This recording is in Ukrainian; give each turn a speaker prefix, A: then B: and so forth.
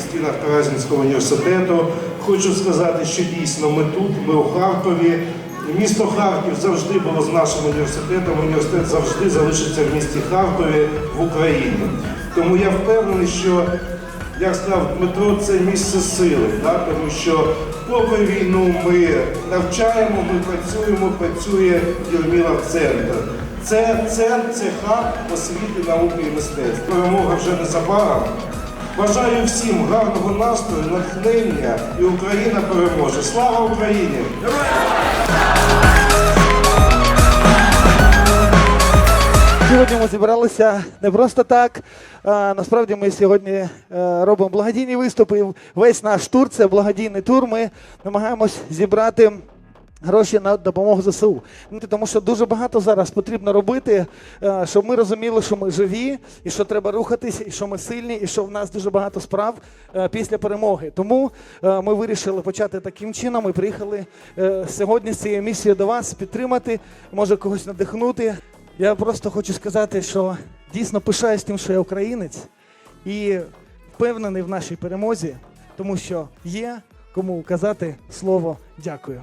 A: Стінах Таразинського університету. Хочу сказати, що дійсно ми тут, ми у Харкові. Місто Харків завжди було з нашим університетом. Університет завжди залишиться в місті Харкові в Україні. Тому я впевнений, що як сказав Дмитро, це місце сили, да? тому що попри війну ми навчаємо, ми працюємо, працює Єрміла центр. Це центр, це хаб освіти, науки і мистецтва. Перемога вже незабаром. Бажаю всім гарного настрою, натхнення і Україна переможе. Слава Україні!
B: Сьогодні ми зібралися не просто так. А, насправді ми сьогодні е, робимо благодійні виступи. Весь наш тур це благодійний тур. Ми намагаємось зібрати. Гроші на допомогу ЗСУ. Ну, Тому що дуже багато зараз потрібно робити, е, щоб ми розуміли, що ми живі, і що треба рухатися, і що ми сильні, і що в нас дуже багато справ е, після перемоги. Тому е, ми вирішили почати таким чином. Ми приїхали сьогодні з цією місією до вас підтримати, може когось надихнути. Я просто хочу сказати, що дійсно пишаюсь тим, що я українець, і впевнений в нашій перемозі, тому що є кому казати слово дякую.